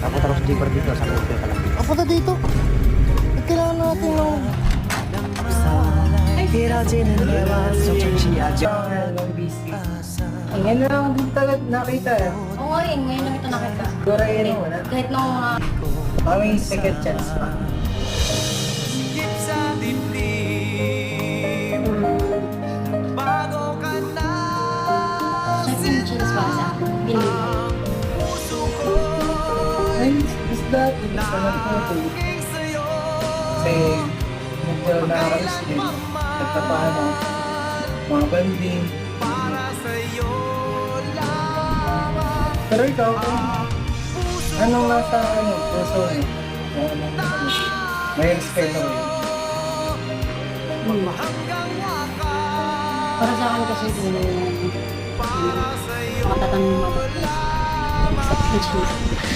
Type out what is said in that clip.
Tapos tapos jeeper dito sa hotel ka lang. Papunta dito. Eh, Kailangan natin ng... Ngayon na lang din talaga nakita eh. Oo nga eh, ngayon lang ito nakita. Siguro yun yung wala. Kahit nung mga Kami second chance pa. second chance para sa akin. Binili. Ay, is that? Is naman po ito. Kasi nakakalis din. Nagtapaano. Mga banding. Pero ikaw, anong nasa ano, puso mo? Kung anong ano, may respeto ko yun. Para sa akin kasi kung mo. Second chance.